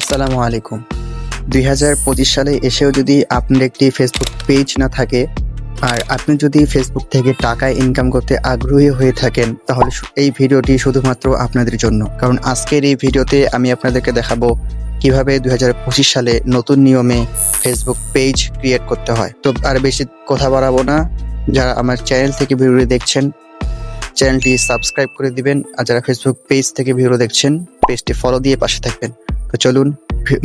আসসালামু আলাইকুম। দুই হাজার পঁচিশ সালে এসেও যদি আপনার একটি ফেসবুক পেজ না থাকে, আর আপনি যদি ফেসবুক থেকে টাকা ইনকাম করতে আগ্রহী হয়ে থাকেন, তাহলে এই ভিডিওটি শুধুমাত্র আপনাদের জন্য। কারণ আজকের এই ভিডিওতে আমি আপনাদেরকে দেখাবো কীভাবে দুই হাজার পঁচিশ সালে নতুন নিয়মে ফেসবুক পেজ ক্রিয়েট করতে হয়। তো আর বেশি কথা বাড়াবো না। যারা আমার চ্যানেল থেকে ভিডিও দেখছেন চ্যানেলটি সাবস্ক্রাইব করে দিবেন। আর যারা ফেসবুক পেজ থেকে ভিডিও দেখছেন পেজটি ফলো দিয়ে পাশে থাকবেন। তো চলুন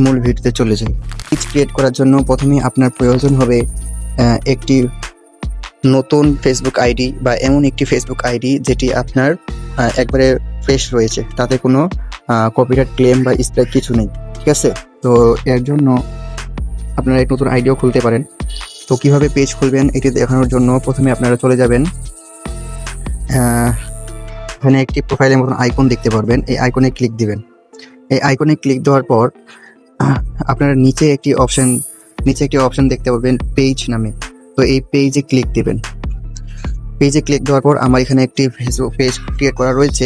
মূল ভিডিওতে চলে যাই। পেজ ক্রিয়েট করার জন্য প্রথমে আপনার প্রয়োজন হবে একটি নতুন ফেসবুক আইডি বা এমন একটি ফেসবুক আইডি যেটি আপনার একবারে ফ্রেশ রয়েছে। তাতে কোনো কপিরাইট ক্লেম বা স্প্রাইক কিছু নেই, ঠিক আছে? তো এর জন্য আপনারা এক নতুন আইডিও খুলতে পারেন। তো কীভাবে পেজ খুলবেন এটি দেখানোর জন্য প্রথমে আপনারা চলে যাবেন এখানে একটি প্রোফাইলের মতন আইকন দেখতে পারবেন। এই আইকনে ক্লিক দিবেন। এই আইকনে ক্লিক দেওয়ার পর আপনারা নিচে একটি অপশন নিচে একটি অপশন দেখতে পাবেন পেজ নামে। তো এই পেজে ক্লিক দেবেন। পেজে ক্লিক দেওয়ার পর আমার এখানে একটি ফেসবুক পেজ ক্রিয়েট করা রয়েছে।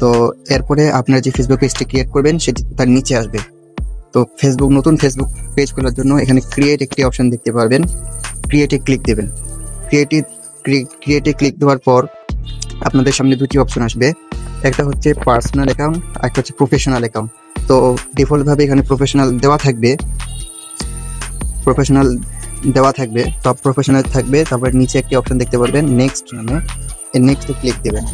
তো এরপরে আপনার যে ফেসবুক পেজটি ক্রিয়েট করবেন, সেটি তার নিচে আসবে। তো ফেসবুক নতুন ফেসবুক পেজ খোলার জন্য এখানে ক্রিয়েট একটি অপশন দেখতে পারবেন। ক্রিয়েটে ক্লিক দেবেন। ক্রিয়েটিভ ক্রিয়েটে ক্লিক দেওয়ার পর আপনাদের সামনে দুটি অপশন আসবে। একটা হচ্ছে পার্সোনাল অ্যাকাউন্ট আর একটা হচ্ছে প্রফেশনাল অ্যাকাউন্ট তো ডিফল্ট ভাবে এখানে প্রফেশনাল দেওয়া থাকবে। প্রফেশনাল দেওয়া থাকবে টপ প্রফেশনাল থাকবে, তারপর নিচে একটি অপশন দেখতে পারবেন নেক্সট নামে। এই নেক্সটে ক্লিক দেবেন।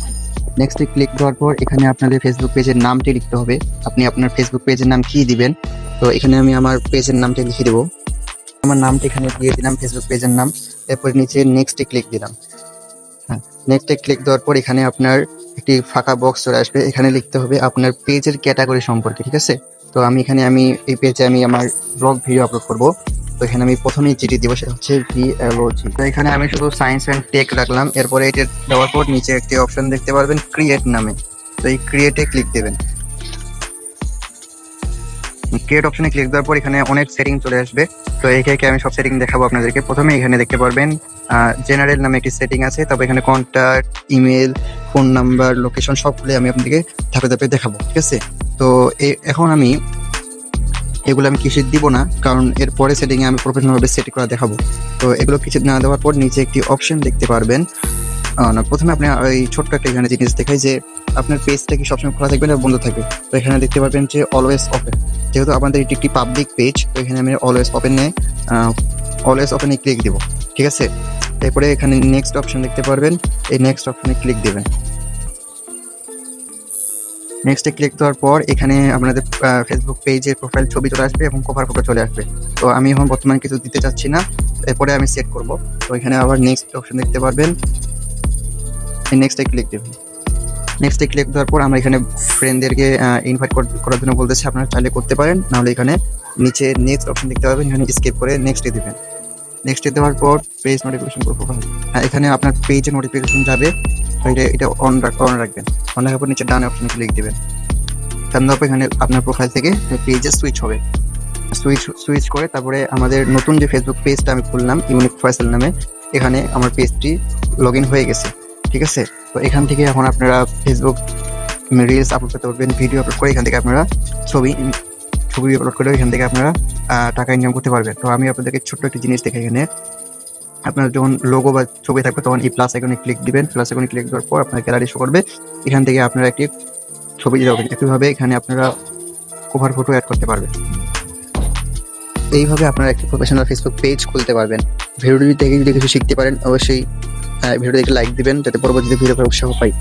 নেক্সটে ক্লিক দেওয়ার পর এখানে আপনাদের ফেসবুক পেজের নামটি লিখতে হবে। আপনি আপনার ফেসবুক পেজের নাম কি দিবেন? তো এখানে আমি আমার পেজের নামটা লিখে দেবো। আমার নামটা এখানে দিয়ে দিলাম ফেসবুক পেজের নাম। এরপর নিচে নেক্সটে ক্লিক দিলাম। হ্যাঁ নেক্সটে ক্লিক দেওয়ার পর এখানে আপনার একটি ফাঁকা বক্স চলে আসবে। এখানে লিখতে হবে আপনার পেজের ক্যাটাগরি সম্পর্কে, ঠিক আছে? তো আমি এখানে আমি, এই পেজে আমি আমার ব্লগ ভিডিও আপলোড করব। তো এখানে আমি প্রথমেই যেটি দিব সেটা হচ্ছে ভিএলওজি তো এখানে আমি শুধু সায়েন্স অ্যান্ড টেক রাখলাম। এরপরে এটা দেওয়ার পর নিচে একটি অপশন দেখতে পারবেন ক্রিয়েট নামে। তো এই ক্রিয়েটে ক্লিক দেবেন। ক্রিয়েট অপশনে ক্লিক দেওয়ার পর এখানে অনেক সেটিং চলে আসবে। তো একে আমি সব সেটিং দেখাবো আপনাদেরকে। প্রথমে এখানে দেখতে পারবেন জেনারেল নামে একটি সেটিং আছে। তবে এখানে contact email phone number location সবগুলো আমি আপনাদেরকে ধাপে ধাপে দেখাবো, ঠিক আছে? তো এখন আমি এগুলো আমি কিছু দিব না, কারণ এর পরে সেটিং আমি প্রফেশনাল ভাবে সেট করা দেখাবো। তো এগুলো কিছু না দেওয়ার পর নিচে একটি অপশন দেখতে পারবেন। না, প্রথমে আপনি ওই ছোট্ট একটা এখানে জিনিস দেখাই যে আপনার পেজটা কি সবসময় খোলা থাকবে না বন্ধ থাকবে? তো এখানে দেখতে পারবেন যে অলওয়েজ ওপেন যেহেতু আমাদের এটি একটি পাবলিক পেজ তো এখানে আমি অলওয়েজ ওপেনে অলওয়েজ ওপেনে ক্লিক দিব। ঠিক আছে? এরপরে এখানে নেক্সট অপশন দেখতে পারবেন। এই নেক্সট অপশনে ক্লিক দেবেন। নেক্সটে ক্লিক দেওয়ার পর এখানে আপনাদের ফেসবুক পেজের প্রোফাইল ছবি চলে আসবে এবং কভার ফটো চলে আসবে। তো আমি এখন বর্তমানে কিছু দিতে চাচ্ছি না। এরপরে আমি সেট করব। তো এখানে আবার নেক্সট অপশন দেখতে পারবেন। এই নেক্সটে ক্লিক দেবেন। নেক্সটে ক্লিক দেওয়ার পর আমরা এখানে ফ্রেন্ডদেরকে ইনভাইট করার জন্য বলতেছি, আপনারা চাইলে করতে পারেন। নাহলে এখানে নিচে নেক্সট অপশন দেখতে পাবেন। এখানে স্কিপ করে নেক্সটে দিবেন। নেক্সটে দেওয়ার পর পেজ নোটিফিকেশন করব। হ্যাঁ এখানে আপনার পেজে নোটিফিকেশন যাবে। এটা এটা অন অন রাখবেন। অন রাখার পর নিচে ডান অপশনে ক্লিক দিবেন। এখানে আপনার প্রোফাইল থেকে পেজে সুইচ হবে। সুইচ সুইচ করে তারপরে আমাদের নতুন যে ফেসবুক পেজটা আমি খুললাম ইউনিক ফয়সাল নামে, এখানে আমার পেজটি লগ হয়ে গেছে। ঠিক আছে? তো এখান থেকে এখন আপনারা ফেসবুক রিলস আপলোড করতে পারবেন ভিডিও আপলোড করে এখান থেকে আপনারা ছবি ছবি আপলোড করে এখান থেকে আপনারা টাকা ইনকাম করতে পারবেন। তো আমি আপনাদেরকে ছোট্ট একটি জিনিস দেখে এখানে। আপনার যখন লোগো বা ছবি থাকবে, তখন এই প্লাস আইকনে ক্লিক দিবেন। প্লাস আইকনে ক্লিক দেওয়ার পর আপনার গ্যালারি শো করবে। এখান থেকে আপনারা একটি ছবি দিতে পারবেন একইভাবে এখানে আপনারা কভার ফটো অ্যাড করতে পারবেন। এইভাবে আপনারা একটি প্রফেশনাল ফেসবুক পেজ খুলতে পারবেন। ভিডিওটি দেখে যদি কিছু শিখতে পারেন, অবশ্যই ভিডিও দেখে লাইক দিবেন, যাতে পরবর্তীতে ভিডিও উৎসাহ পাই।